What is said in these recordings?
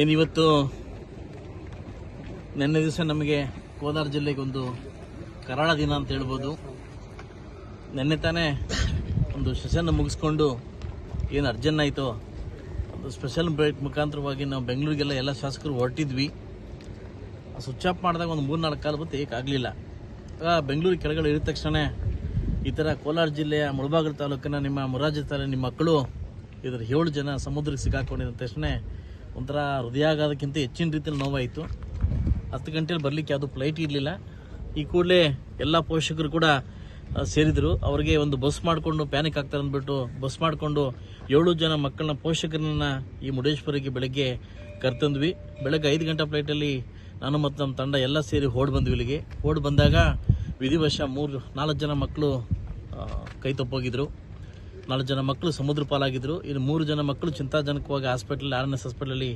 ಏನಿವತ್ತು ನಿನ್ನೆ ದಿವಸ ನಮಗೆ ಕೋಲಾರ ಜಿಲ್ಲೆಗೆ ಒಂದು ಕರಾಳ ದಿನ ಅಂತ ಹೇಳ್ಬೋದು. ನಿನ್ನೆ ತಾನೇ ಒಂದು ಸೆಷನ್ ಮುಗಿಸ್ಕೊಂಡು ಏನು ಅರ್ಜೆಂಟ್ ಆಯಿತೋ ಒಂದು ಸ್ಪೆಷಲ್ ಬ್ರೇಕ್ ಮುಖಾಂತರವಾಗಿ ನಾವು ಬೆಂಗಳೂರಿಗೆಲ್ಲ ಎಲ್ಲ ಶಾಸಕರು ಹೊರಟಿದ್ವಿ. ಸ್ವಿಚ್ ಆಫ್ ಮಾಡಿದಾಗ ಒಂದು ಮೂರು ನಾಲ್ಕು ಕಾಲ ಬತ್ತು ಏಕಾಗಲಿಲ್ಲ ಆಗ ಬೆಂಗಳೂರು ಕೆಳಗಡೆ ಇರಿದ ತಕ್ಷಣ ಈ ಥರ ಕೋಲಾರ ಜಿಲ್ಲೆಯ ಮುಳಬಾಗಿಲು ತಾಲೂಕಿನ ನಿಮ್ಮ ಮುರಾಜಿ ತಾಲೂಕಿನ ನಿಮ್ಮ ಮಕ್ಕಳು ಇದರ ಏಳು ಜನ ಸಮುದ್ರಕ್ಕೆ ಸಿಕ್ಕಾಕೊಂಡಿದ್ದ ತಕ್ಷಣ ಒಂಥರ ಹೃದಯಾಘಾತಕ್ಕಿಂತ ಹೆಚ್ಚಿನ ರೀತಿಯಲ್ಲಿ ನೋವಾಯಿತು. ಹತ್ತು ಗಂಟೆಯಲ್ಲಿ ಬರಲಿಕ್ಕೆ ಯಾವುದು ಫ್ಲೈಟ್ ಇರಲಿಲ್ಲ. ಈ ಕೂಡಲೇ ಎಲ್ಲ ಪೋಷಕರು ಕೂಡ ಸೇರಿದರು. ಅವರಿಗೆ ಒಂದು ಬಸ್ ಮಾಡಿಕೊಂಡು ಪ್ಯಾನಿಕ್ ಆಗ್ತಾರೆ ಅಂದ್ಬಿಟ್ಟು ಬಸ್ ಮಾಡಿಕೊಂಡು ಏಳು ಜನ ಮಕ್ಕಳನ್ನ, ಪೋಷಕರನ್ನ ಈ ಮುರುಡೇಶ್ವರಿಗೆ ಬೆಳಗ್ಗೆ ಕರ್ತಂದ್ವಿ. ಬೆಳಗ್ಗೆ ಐದು ಗಂಟೆ ಫ್ಲೈಟಲ್ಲಿ ನಾನು ಮತ್ತು ನಮ್ಮ ತಂಡ ಎಲ್ಲ ಸೇರಿ ಓಡ್ ಬಂದ್ವಿ ಇಲ್ಲಿಗೆ. ಓಡ್ ಬಂದಾಗ ವಿಧಿವಶ ಮೂರು ನಾಲ್ಕು ಜನ ಮಕ್ಕಳು ಕೈ ತಪ್ಪೋಗಿದ್ರು. ನಾಲ್ಕು ಜನ ಮಕ್ಕಳು ಸಮುದ್ರ ಪಾಲಾಗಿದ್ರು. ಇನ್ನು ಮೂರು ಜನ ಮಕ್ಕಳು ಚಿಂತಾಜನಕವಾಗಿ ಹಾಸ್ಪಿಟಲ್ ಆರ್ ಎನ್ ಎಸ್ ಹಾಸ್ಪಿಟಲಲ್ಲಿ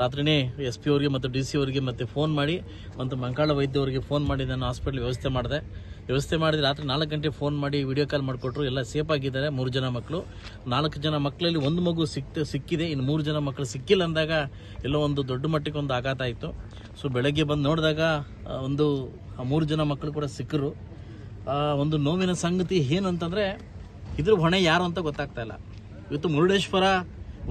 ರಾತ್ರಿನೇ ಎಸ್ ಪಿ ಅವರಿಗೆ ಮತ್ತು ಡಿ ಸಿ ಅವರಿಗೆ ಮತ್ತೆ ಫೋನ್ ಮಾಡಿ ಮತ್ತು ಮಂಕಾಳ ವೈದ್ಯ ಅವರಿಗೆ ಫೋನ್ ಮಾಡಿ ನಾನು ಹಾಸ್ಪಿಟ್ಲ್ ವ್ಯವಸ್ಥೆ ಮಾಡಿದೆ. ವ್ಯವಸ್ಥೆ ಮಾಡಿ ರಾತ್ರಿ ನಾಲ್ಕು ಗಂಟೆ ಫೋನ್ ಮಾಡಿ ವಿಡಿಯೋ ಕಾಲ್ ಮಾಡಿಕೊಟ್ರು. ಎಲ್ಲ ಸೇಫ್ ಆಗಿದ್ದಾರೆ ಮೂರು ಜನ ಮಕ್ಕಳು. ನಾಲ್ಕು ಜನ ಮಕ್ಕಳಲ್ಲಿ ಒಂದು ಮಗು ಸಿಕ್ತ, ಸಿಕ್ಕಿದೆ. ಇನ್ನು ಮೂರು ಜನ ಮಕ್ಕಳು ಸಿಕ್ಕಿಲ್ಲ ಅಂದಾಗ ಎಲ್ಲೋ ಒಂದು ದೊಡ್ಡ ಮಟ್ಟಕ್ಕೆ ಒಂದು ಆಘಾತ ಆಯಿತು. ಸೊ ಬೆಳಗ್ಗೆ ಬಂದು ನೋಡಿದಾಗ ಒಂದು ಮೂರು ಜನ ಮಕ್ಕಳು ಕೂಡ ಸಿಕ್ಕರು. ಒಂದು ನೋವಿನ ಸಂಗತಿ ಏನಂತಂದರೆ ಇದ್ರ ಹೊಣೆ ಯಾರು ಅಂತ ಗೊತ್ತಾಗ್ತಾ ಇಲ್ಲ. ಇವತ್ತು ಮುರುಡೇಶ್ವರ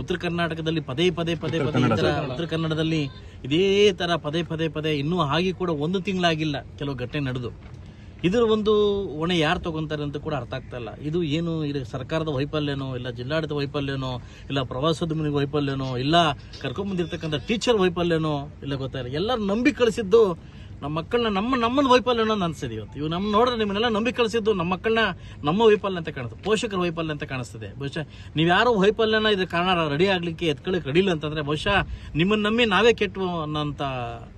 ಉತ್ತರ ಕರ್ನಾಟಕದಲ್ಲಿ ಪದೇ ಪದೇ ಪದೇ ಪದೇ ಈ ಥರ ಉತ್ತರ ಕನ್ನಡದಲ್ಲಿ ಇದೇ ಥರ ಪದೇ ಪದೇ ಪದೇ ಇನ್ನೂ ಹಾಗೆ ಕೂಡ ಒಂದು ತಿಂಗಳಾಗಿಲ್ಲ ಕೆಲವು ಘಟನೆ ನಡೆದು. ಇದ್ರ ಒಂದು ಹೊಣೆ ಯಾರು ತಗೊಂತಾರೆ ಅಂತ ಕೂಡ ಅರ್ಥ ಆಗ್ತಾ ಇಲ್ಲ. ಇದು ಏನು ಇದು ಸರ್ಕಾರದ ವೈಫಲ್ಯನೋ ಇಲ್ಲ ಜಿಲ್ಲಾಡಳಿತ ವೈಫಲ್ಯನೋ ಇಲ್ಲ ಪ್ರವಾಸೋದ್ಯಮ ವೈಫಲ್ಯನೋ ಇಲ್ಲ ಕರ್ಕೊಂಬಂದಿರ್ತಕ್ಕಂಥ ಟೀಚರ್ ವೈಫಲ್ಯನೋ ಇಲ್ಲ ಗೊತ್ತಾಗಿಲ್ಲ ಎಲ್ಲರೂ ನಂಬಿ ಕಳಿಸಿದ್ದು ನಮ್ಮ ಮಕ್ಕಳನ್ನ ನಮ್ಮ ನಮ್ಮನ್ನ ವೈಫಲ್ಯ ಅನ್ನೋದು ಅನಿಸಿದೆ ಇವತ್ತು. ಇವು ನಮ್ಮ ನೋಡಿದ್ರೆ ನಿಮ್ಮನ್ನೆಲ್ಲ ನಂಬಿ ಕಳಿಸಿದ್ದು ನಮ್ಮ ಮಕ್ಕಳನ್ನ ನಮ್ಮ ವೈಫಲ್ಯ ಅಂತ ಕಾಣುತ್ತೆ. ಪೋಷಕರ ವೈಫಲ್ಯ ಅಂತ ಕಾಣಿಸ್ತದೆ. ಬಹುಶಃ ನೀವು ಯಾರು ವೈಫಲ್ಯನ ಇದ್ರ ಕಾರಣ ರೆಡಿ ಆಗ್ಲಿಕ್ಕೆ ಎತ್ಕೊಳ್ಳಿಕ್ಕೆ ರೆಡಿ ಇಲ್ಲ ಅಂತಂದ್ರೆ ಬಹುಶಃ ನಿಮ್ಮನ್ನ ನಂಬಿ ನಾವೇ ಕೆಟ್ಟು ಅನ್ನೋಂಥ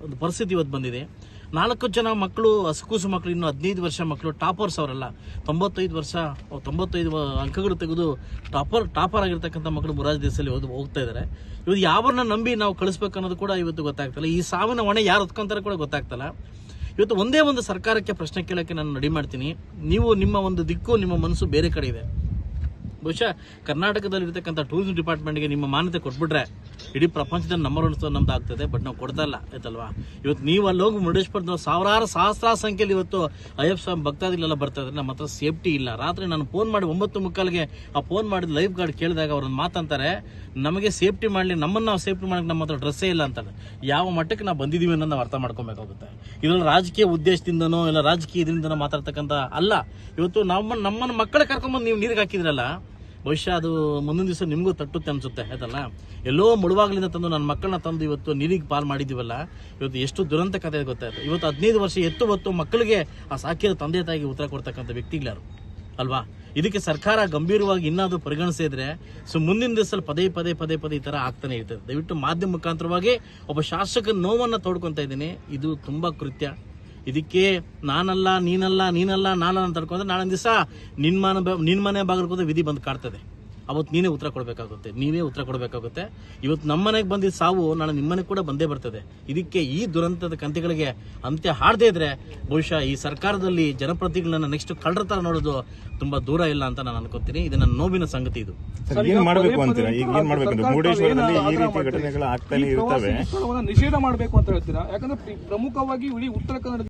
ಒಂದು ಪರಿಸ್ಥಿತಿ ಇವತ್ತು ಬಂದಿದೆ. ನಾಲ್ಕು ಜನ ಮಕ್ಕಳು, ಹಸುಕೂಸು ಮಕ್ಕಳು ಇನ್ನು ಹದಿನೈದು ವರ್ಷ ಮಕ್ಕಳು ಟಾಪರ್ಸ್ ಅವರೆಲ್ಲ. ತೊಂಬತ್ತೈದು ವರ್ಷ ತೊಂಬತ್ತೈದು ಅಂಕಗಳು ತೆಗೆದು ಟಾಪರ್ ಟಾಪರ್ ಆಗಿರ್ತಕ್ಕಂಥ ಮಕ್ಕಳು ಮುರಾಜ್ ದೇಶದಲ್ಲಿ ಓದ್ ಹೋಗ್ತಾ ಇದ್ದಾರೆ ಇವತ್ತು ಯಾವನ್ನ ನಂಬಿ ನಾವು ಕಳಿಸ್ಬೇಕು ಅನ್ನೋದು ಕೂಡ ಇವತ್ತು ಗೊತ್ತಾಗ್ತಲ್ಲ. ಈ ಸಾವಿನ ಹೊಣೆ ಯಾರು ಹೊತ್ಕೊಂತಾರೆ ಕೂಡ ಗೊತ್ತಾಗ್ತಲ್ಲ. ಇವತ್ತು ಒಂದೇ ಒಂದು ಸರ್ಕಾರಕ್ಕೆ ಪ್ರಶ್ನೆ ಕೇಳೋಕ್ಕೆ ನಾನು ರೆಡಿ ಮಾಡ್ತೀನಿ. ನೀವು ನಿಮ್ಮ ಒಂದು ದಿಕ್ಕು, ನಿಮ್ಮ ಮನಸ್ಸು ಬೇರೆ ಕಡೆ ಇದೆ. ಬಹುಶಃ ಕರ್ನಾಟಕದಲ್ಲಿ ಇರತಕ್ಕಂಥ ಟೂರಿಸಂ ಡಿಪಾರ್ಟ್ಮೆಂಟ್ಗೆ ನಿಮ್ಮ ಮಾನ್ಯತೆ ಕೊಟ್ಬಿಟ್ರೆ ಇಡೀ ಪ್ರಪಂಚದಲ್ಲಿ ನಂಬರ್ ಒನ್ ನಮ್ದು ಆಗ್ತದೆ ಬಟ್ ನಾವು ಕೊಡ್ತಾ ಇಲ್ಲ, ಆಯ್ತಲ್ವಾ? ಇವತ್ತು ನೀವು ಅಲ್ಲಿ ಹೋಗಿ ಮುರುಡೇಶ್ವರದ ಸಾವಿರಾರು ಸಹಸ್ರಾರು ಸಂಖ್ಯೆಯಲ್ಲಿ ಇವತ್ತು ಅಯ್ಯಪ್ಪ ಸ್ವಾಮಿ ಭಕ್ತಾದಿಗಳೆಲ್ಲ ಬರ್ತಾ ಇದ್ರೆ. ನಮ್ಮ ಹತ್ರ ಸೇಫ್ಟಿ ಇಲ್ಲ. ರಾತ್ರಿ ನಾನು ಫೋನ್ ಮಾಡಿ ಒಂಬತ್ತು ಮುಕ್ಕಾಲಿಗೆ ಆ ಫೋನ್ ಮಾಡಿದ ಲೈಫ್ ಗಾರ್ಡ್ ಕೇಳಿದಾಗ ಅವ್ರನ್ನ ಮಾತಂತಾರೆ ನಮಗೆ ಸೇಫ್ಟಿ ಮಾಡಲಿ, ನಮ್ಮನ್ನು ನಾವು ಸೇಫ್ಟಿ ಮಾಡಕ್ಕೆ ನಮ್ಮ ಹತ್ರ ಡ್ರೆಸ್ಸೇ ಇಲ್ಲ ಅಂತಾರೆ. ಯಾವ ಮಟ್ಟಕ್ಕೆ ನಾವು ಬಂದಿದ್ದೀವಿ ಅನ್ನೋದು ಅರ್ಥ ಮಾಡ್ಕೊಬೇಕಾಗುತ್ತೆ. ಇದರಲ್ಲಿ ರಾಜಕೀಯ ಉದ್ದೇಶದಿಂದನೋ ಇಲ್ಲ ರಾಜಕೀಯ ಇದರಿಂದನೋ ಮಾತಾಡ್ತಕ್ಕಂಥ ಅಲ್ಲ. ಇವತ್ತು ನಮ್ಮ, ನಮ್ಮನ್ನ ಮಕ್ಕಳ ಕರ್ಕೊಂಬಂದು ನೀವು ನೀರಿಗೆ ಹಾಕಿದ್ರಲ್ಲ ಬಹುಶಃ ಅದು ಮುಂದಿನ ದಿವಸ ನಿಮಗೂ ತಟ್ಟುತ್ತೆ ಅನ್ಸುತ್ತೆ ಅದಲ್ಲ ಎಲ್ಲೋ ಮುಳುವಾಗಲಿಂದ ತಂದು ನನ್ನ ಮಕ್ಕಳನ್ನ ತಂದು ಇವತ್ತು ನೀರಿಗೆ ಪಾಲ್ ಮಾಡಿದ್ದೀವಲ್ಲ ಇವತ್ತು ಎಷ್ಟು ದುರಂತ ಕಥೆ ಗೊತ್ತಾಯ್ತು ಇವತ್ತು ಹದಿನೈದು ವರ್ಷ ಎತ್ತು ಹೊತ್ತು ಮಕ್ಕಳಿಗೆ ಆ ಸಾಕಿರೋ ತಂದೆ ತಾಯಿಗೆ ಉತ್ತರ ಕೊಡ್ತಕ್ಕಂಥ ವ್ಯಕ್ತಿಗಳಾರು ಅಲ್ವಾ? ಇದಕ್ಕೆ ಸರ್ಕಾರ ಗಂಭೀರವಾಗಿ ಇನ್ನಾದರೂ ಪರಿಗಣಿಸಿದ್ರೆ ಸೊ ಮುಂದಿನ ದಿವಸ ಪದೇ ಪದೇ ಪದೇ ಪದೇ ಈ ಥರ ಆಗ್ತಾನೆ ಇರ್ತದೆ. ದಯವಿಟ್ಟು ಮಾಧ್ಯಮ ಮುಖಾಂತರವಾಗಿ ಒಬ್ಬ ಶಾಸಕ ನೋವನ್ನು ತೋಡ್ಕೊತಾ ಇದ್ದೀನಿ. ಇದು ತುಂಬ ಕೃತ್ಯ. ಇದಕ್ಕೆ ನಾನಲ್ಲ ನೀನಲ್ಲ ನೀನಲ್ಲ ನಾನಲ್ಲ ಅಂತ ತಡ್ಕೊಂಡ್ರೆ ನಾಳೆ ದಿವಸ ನಿನ್ ಮನೆ ಬ- ನಿನ್ ಮನೆ ಬಾಗಿಲು ವಿಧಿ ಬಂದು ಕಾಡ್ತದೆ. ಅವತ್ತು ನೀನೇ ಉತ್ತರ ಕೊಡಬೇಕಾಗುತ್ತೆ ನೀವೇ ಉತ್ತರ ಕೊಡಬೇಕಾಗುತ್ತೆ. ಇವತ್ತು ನಮ್ಮ ಮನೆಗೆ ಬಂದಿದ್ದ ಸಾವು ನಾಳೆ ನಿಮ್ಮ ಮನೆಗೆ ಕೂಡ ಬಂದೇ ಬರ್ತದೆ. ಇದಕ್ಕೆ ಈ ದುರಂತದ ಕಂತೆಗಳಿಗೆ ಅಂತ್ಯ ಹಾಡದೇ ಇದ್ರೆ ಬಹುಶಃ ಈ ಸರ್ಕಾರದಲ್ಲಿ ಜನಪ್ರತಿನಿಧಿಗಳನ್ನ ನೆಕ್ಸ್ಟ್ ಕಳ್ಳರ ತರ ನೋಡೋದು ತುಂಬಾ ದೂರ ಇಲ್ಲ ಅಂತ ನಾನು ಅನ್ಕೋತೀನಿ. ಇದು ನನ್ನ ನೋವಿನ ಸಂಗತಿ ಇದು. ಮಾಡ್ಬೇಕು ಅಂತೀರಾ? ಈಗ ಏನ್ ಮಾಡಬೇಕು ಮುರುಡೇಶ್ವರದಲ್ಲಿ ಈ ರೀತಿ ಘಟನೆಗಳು ಆಗ್ತಾನೆ ಇರ್ತವೆ ನಿಷೇಧ ಮಾಡಬೇಕು ಅಂತ ಹೇಳ್ತೀರಾ? ಯಾಕಂದ್ರೆ ಪ್ರಮುಖವಾಗಿ ಇಡೀ ಉತ್ತರ ಕನ್ನಡ